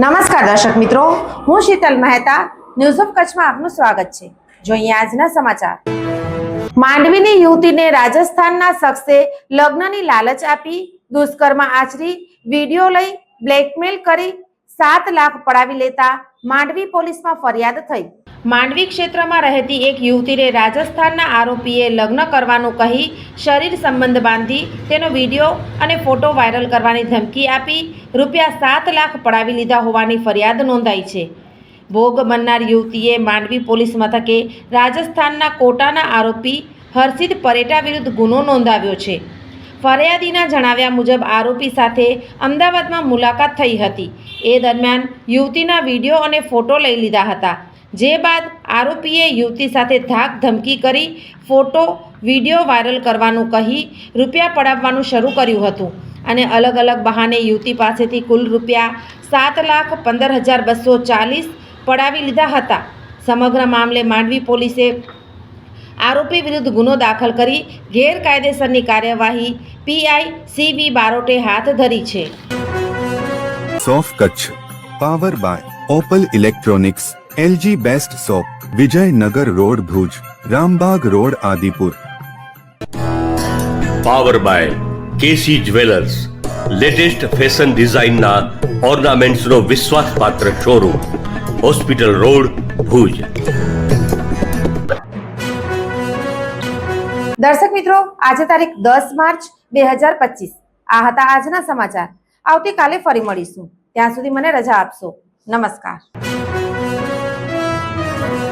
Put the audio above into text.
નમસ્કાર દર્શક મિત્રો, હું શીતલ મહેતા ન્યૂઝ ઓફ કચ્છમાં આપનું સ્વાગત છે. જોઈએ આજના સમાચાર. માંડવીની યુવતીને રાજસ્થાનના શખ્સે લગ્નની લાલચ આપી દુષ્કર્મ આચરી, વીડિયો લઈ બ્લેકમેલ કરી સાત લાખ પડાવી લેતા માંડવી પોલીસમાં ફરિયાદ થઈ. માંડવી ક્ષેત્રમાં રહેતી એક યુવતીને રાજસ્થાનના આરોપીએ લગ્ન કરવાનું કહી શરીર સંબંધ બાંધી તેનો વીડિયો અને ફોટો વાયરલ કરવાની ધમકી આપી. રૂપિયા સાત લાખ પડાવી લીધા હોવાની ફરિયાદ નોંધાઈ છે. ભોગ બનનાર યુવતીએ માંડવી પોલીસ મથકે રાજસ્થાનના કોટાના આરોપી હર્ષિત પરેટા વિરુદ્ધ ગુનો નોંધાવ્યો છે. ફરિયાદીના જણાવ્યા મુજબ આરોપી સાથે અમદાવાદમાં મુલાકાત થઈ હતી. એ દરમિયાન યુવતીના વીડિયો અને ફોટો લઈ લીધા હતા. જે બાદ આરોપીએ યુવતી સાથે ધાક ધમકી કરી, ફોટો, વીડિયો વાયરલ કરવાનું કહી, રૂપિયા પડાવવાનું શરૂ કર્યું હતું. અને અલગ અલગ બહાને યુવતી પાસેથી કુલ રૂપિયા સાત લાખ પંદર હજાર બસો ચાલીસ પડાવી લીધા હતા. સમગ્ર મામલે માંડવી પોલીસે આરોપી વિરુદ્ધ ગુનો દાખલ કરી ગેરકાયદેસરની કાર્યવાહી પીઆઈ સીબી બારોટે હાથ ધરી છે. સોફ Kutch, power by Opal electronics. LG best shop Vijaynagar road Bhuj Rambag road Adipur power by KC jewellers latest fashion ડિઝાઇનના ઓર્નામેન્ટ્સનો વિશ્વાસપાત્ર શોરૂમ હોસ્પિટલ રોડ ભુજ દર્શક મિત્રો આજે તારીખ દસ માર્ચ બે હજાર પચીસ. આ હતા આજના સમાચાર. આવતીકાલે ફરી મળીશું. ત્યાં સુધી મને રજા આપશો. નમસ્કાર. Thank you.